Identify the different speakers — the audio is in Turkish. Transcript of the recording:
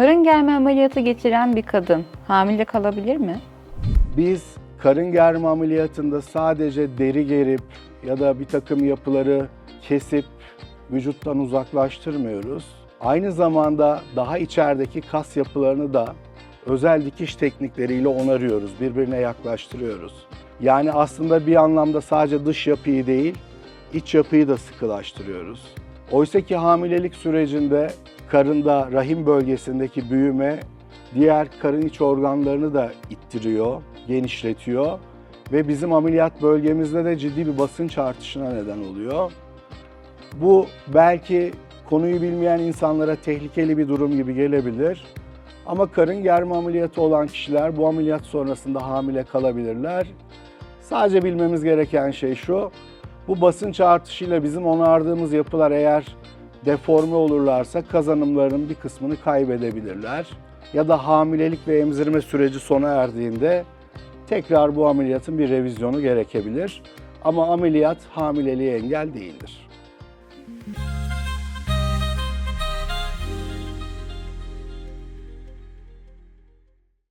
Speaker 1: Karın germe ameliyatı geçiren bir kadın hamile kalabilir mi?
Speaker 2: Biz karın germe ameliyatında sadece deri gerip ya da bir takım yapıları kesip vücuttan uzaklaştırmıyoruz. Aynı zamanda daha içerideki kas yapılarını da özel dikiş teknikleriyle onarıyoruz, birbirine yaklaştırıyoruz. Yani aslında bir anlamda sadece dış yapıyı değil, iç yapıyı da sıkılaştırıyoruz. Oysa ki hamilelik sürecinde karında rahim bölgesindeki büyüme diğer karın iç organlarını da ittiriyor, genişletiyor ve bizim ameliyat bölgemizde de ciddi bir basınç artışına neden oluyor. Bu belki konuyu bilmeyen insanlara tehlikeli bir durum gibi gelebilir. Ama karın germe ameliyatı olan kişiler bu ameliyat sonrasında hamile kalabilirler. Sadece bilmemiz gereken şey şu, bu basınç artışıyla bizim onardığımız yapılar eğer deforme olurlarsa kazanımlarının bir kısmını kaybedebilirler. Ya da hamilelik ve emzirme süreci sona erdiğinde tekrar bu ameliyatın bir revizyonu gerekebilir. Ama ameliyat hamileliğe engel değildir.